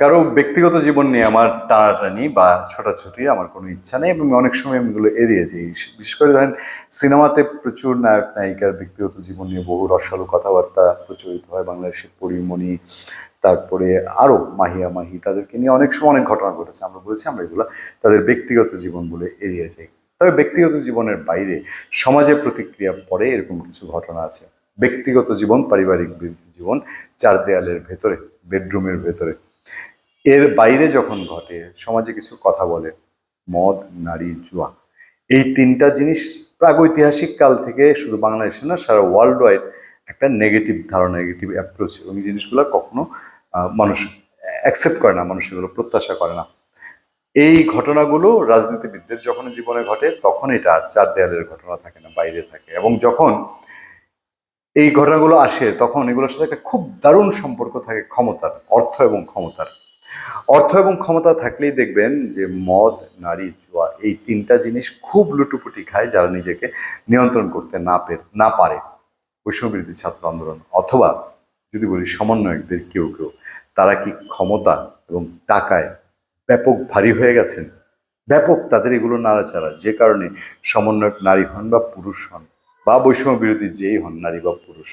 কারও ব্যক্তিগত জীবন নিয়ে আমার টানাটানি বা ছোটাছুটি আমার কোনো ইচ্ছা নেই এবং অনেক সময় আমি এগুলো এড়িয়ে যাই। বিশেষ করে ধরেন সিনেমাতে প্রচুর নায়ক, নায়িকার ব্যক্তিগত জীবন নিয়ে বহু রসালো কথাবার্তা প্রচলিত হয় বাংলাদেশের পরিমণি, তারপরে আরও মাহিয়া মাহি, তাদেরকে নিয়ে অনেক সময় অনেক ঘটনা ঘটেছে। আমরা বলেছি আমরা এগুলো তাদের ব্যক্তিগত জীবন বলে এড়িয়ে যাই। তবে ব্যক্তিগত জীবনের বাইরে সমাজে প্রতিক্রিয়া পরে এরকম কিছু ঘটনা আছে। ব্যক্তিগত জীবন, পারিবারিক জীবন, চার দেয়ালের ভেতরে, বেডরুমের ভেতরে। এর বাইরে যখন ঘটে, সমাজে কিছু কথা বলে, মদ, নারী, জুয়া, এই তিনটা জিনিস প্রাগৈতিহাসিক কাল থেকে শুধু বাংলাদেশে না, সারা ওয়ার্ল্ড ওয়াইড একটা নেগেটিভ ধারণা নেগেটিভ অ্যাপ্রোচ এবং এই জিনিসগুলো কখনো মানুষ অ্যাকসেপ্ট করে না, মানুষ এগুলো প্রত্যাশা করে না। এই ঘটনাগুলো রাজনীতিবিদদের যখন জীবনে ঘটে, তখন এটা আর চার দেয়ালের ঘটনা থাকে না, বাইরে থাকে। এবং যখন এই ঘটনাগুলো আসে, তখন এগুলোর সাথে একটা খুব দারুণ সম্পর্ক থাকে ক্ষমতার, অর্থ এবং ক্ষমতার। অর্থ এবং ক্ষমতা থাকলেই দেখবেন যে মদ, নারী, জুয়া এই তিনটা জিনিস খুব লুটুপুটি খায় যারা নিজেকে নিয়ন্ত্রণ করতে না পে, না পারে। বৈষম্যবিরোধী ছাত্র আন্দোলন অথবা যদি বলি সমন্বয়কদের কেউ কেউ, তারা কি ক্ষমতা এবং টাকায় ব্যাপক ভারী হয়ে গেছেন? ব্যাপক তাদের এগুলো নাড়াচাড়া, যে কারণে সমন্বয়ক নারী হন বা পুরুষ হন বা বৈষম্য বিরোধী যেই হন, নারী বা পুরুষ,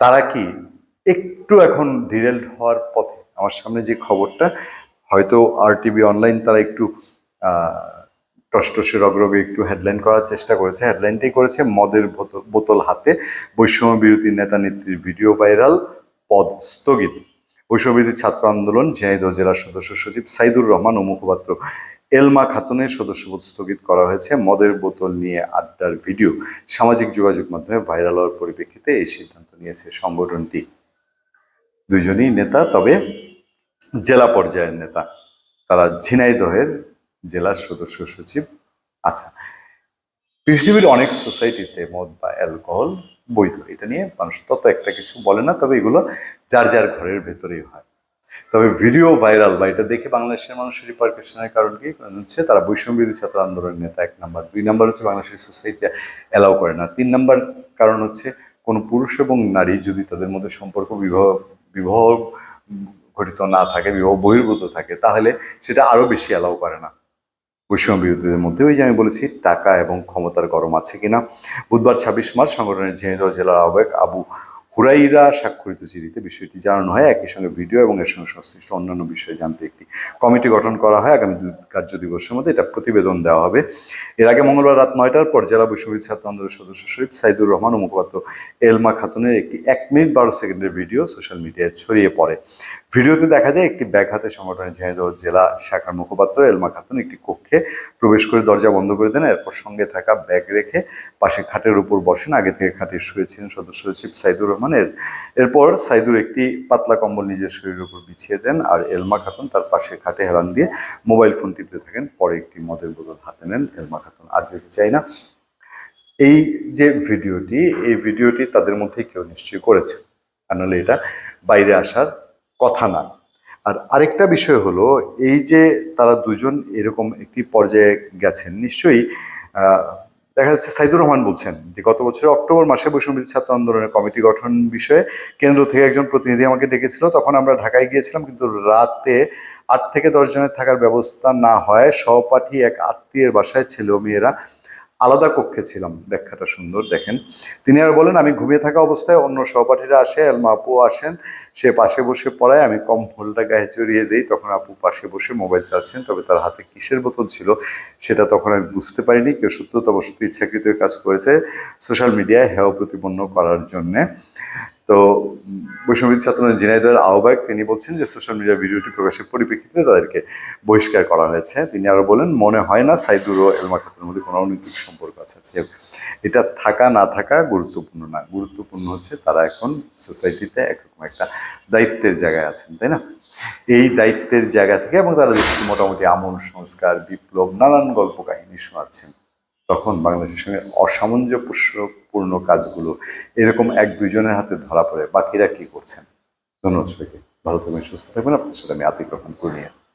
তারা কি একটু এখন ডিরেল্ড হওয়ার পথে আমার সামনে যে খবরটা, হয়তো আর টিভি অনলাইন তারা একটু টসটসে রগরগে একটু হেডলাইন করার চেষ্টা করেছে। হেডলাইনটাই করেছে মদের বোতল- হাতে। বৈষম্য বিরোধী নেতা নেত্রীর ভিডিও ভাইরাল, পদ স্থগিত। বৈষম্যবিরোধী ছাত্র আন্দোলন, ঝিনাইদহ জেলার সদস্য সচিব সাইদুর রহমান ও মুখপাত্র এলমা খাতুনের সদস্যপদ স্থগিত করা হয়েছে মদের বোতল নিয়ে আড্ডার ভিডিও। সামাজিক যোগাযোগ মাধ্যমে ভাইরাল হওয়ার পরিপ্রেক্ষিতে এই সিদ্ধান্ত নিয়েছে সংগঠনটি। দুইজনই নেতা, তবে জেলা পর্যায়ের নেতা। তারা ঝিনাইদহের জেলার সদস্য সচিব আচ্ছা। পৃথিবীর অনেক সোসাইটিতে মদ বা অ্যালকোহল বৈধ। এটা নিয়ে মানুষ তত একটা কিছু বলে না, তবে এগুলো যার যার ঘরের ভেতরেই হয়। তবে ভিডিও ভাইরাল বা এটা দেখে বাংলাদেশের মানুষের রিপার্কেশনের কারণ কি? হচ্ছে তারা বৈষম্য বিরোধী ছাত্র আন্দোলনের নেতা এক নাম্বার। দুই নাম্বার হচ্ছে বাংলাদেশের সোসাইটি অ্যালাউ করে না। তিন নাম্বার কারণ হচ্ছে কোনো পুরুষ এবং নারী যদি তাদের মধ্যে সম্পর্ক বিবাহ বিবাহ ঘটিত না থাকে, বিবাহ বহির্ভূত থাকে, তাহলে সেটা আরও বেশি অ্যালাউ করে না। বৈষম্য বিরোধীদের মধ্যে ওই যে আমি বলেছি, টাকা এবং ক্ষমতার গরম আছে কিনা? বুধবার ছাব্বিশ মার্চ সংগঠনের ঝিনাইদহ জেলার আহ্বায়ক আবু হুরাইরা স্বাক্ষরিত চিঠিতে বিষয়টি জানানো হয়। একই সঙ্গে ভিডিও এবং এর সঙ্গে সংশ্লিষ্ট অন্যান্য বিষয়ে জানতে একটি কমিটি গঠন করা হয়। আগামী দুই কার্য দিবসের মধ্যে এটা প্রতিবেদন দেওয়া হবে। এর আগে মঙ্গলবার রাত নয়টার পর জেলা বিশ্ববিদ্যালয় ছাত্র আন্দোলনের সদস্য শরীফ সাইদুর রহমান ও মুখপাত্র এলমা খাতুনের একটি এক মিনিট বারো সেকেন্ডের ভিডিও সোশ্যাল মিডিয়ায় ছড়িয়ে পড়ে। ভিডিওতে দেখা যায় একটি ব্যাগ হাতে সংগঠনের ঝিনাইদহ জেলা শাখার মুখপাত্র এলমা খাতুন একটি কক্ষে প্রবেশ করে দরজা বন্ধ করে দেন। এরপর সঙ্গে থাকা ব্যাগ রেখে পাশে খাটের উপর বসেন। আগে থেকে খাটে শুয়েছিলেন সদস্য সচিব সাইদুর রহমানের এরপর সাইদুর একটি পাতলা কম্বল নিজের শরীরের উপর বিছিয়ে দেন আর এলমা খাতুন তার পাশে খাটে হেলান দিয়ে মোবাইল ফোন টিপতে থাকেন। পরে একটি মদের বোতল হাতে নেন এলমা খাতুন। আর যেতে চাই না, এই যে ভিডিওটি, এই ভিডিওটি তাদের মধ্যে কেউ নিশ্চয়ই করেছে। আর নাহলে এটা বাইরে আসার কথা না। আর আরেকটা বিষয় হলো, এই যে তারা দুজন এরকম একটি পর্যায়ে গেছেন, নিশ্চয়ই দেখা যাচ্ছে সাইদুর রহমান বলছেন যে, গত বছরের অক্টোবর মাসে বৈষম্য ছাত্র আন্দোলনের কমিটি গঠন বিষয়ে কেন্দ্র থেকে একজন প্রতিনিধি আমাকে ডেকেছিল, তখন আমরা ঢাকায় গিয়েছিলাম, কিন্তু রাতে আট থেকে দশ জনের থাকার ব্যবস্থা না হয়, সহপাঠী এক আত্মীয়ের বাসায় ছেলে মেয়েরা আলাদা কক্ষে ছিলাম। ব্যাখ্যাটা সুন্দর, দেখেন। তিনি আর বলেন, আমি ঘুমিয়ে থাকা অবস্থায় অন্য সহপাঠীরা আসে, এলমা আপু আসেন। সে পাশে বসে পড়ায়, আমি কম হোলটা গায়ে জড়িয়ে দিই। তখন আপু পাশে বসে মোবাইল চাচ্ছেন তবে তার হাতে কিসের বোতল ছিল সেটা তখন আমি বুঝতে পারিনি। কেউ সত্যতবসত ইচ্ছাকৃত কাজ করেছে সোশ্যাল মিডিয়ায় হেয় প্রতিপন্ন করার জন্যে। তো উম, বৈষম্য ছাত্র ঝিনাইদহের আহ্বায়ক তিনি বলছেন যে সোশ্যাল মিডিয়া ভিডিওটি প্রকাশের পরিপ্রেক্ষিতে তাদেরকে বহিষ্কার করা হয়েছে। তিনি আরও বলেন মনে হয় না সাইদুর ও এলমা খাতুনের মধ্যে কোনো অনৈতিক সম্পর্ক আছে। এটা থাকা না থাকা গুরুত্বপূর্ণ না। গুরুত্বপূর্ণ হচ্ছে তারা এখন সোসাইটিতে একরকম একটা দায়িত্বের জায়গায় আছেন তাই না? এই দায়িত্বের জায়গা থেকে এবং তারা মোটামুটি আমূল সংস্কার বিপ্লব নানান গল্প কাহিনী শোনাচ্ছেন। তখন বাংলাদেশের সঙ্গে অসামঞ্জস্যপূর্ণ কাজগুলো এরকম এক দুজনের হাতে ধরা পড়ে। বাকিরা কি করছেন? ধন্যবাদ সবাইকে। ভালো থাকবেন, সুস্থ থাকবেন। আপনার সাথে আমি আতিক রহমান পূর্ণিয়া।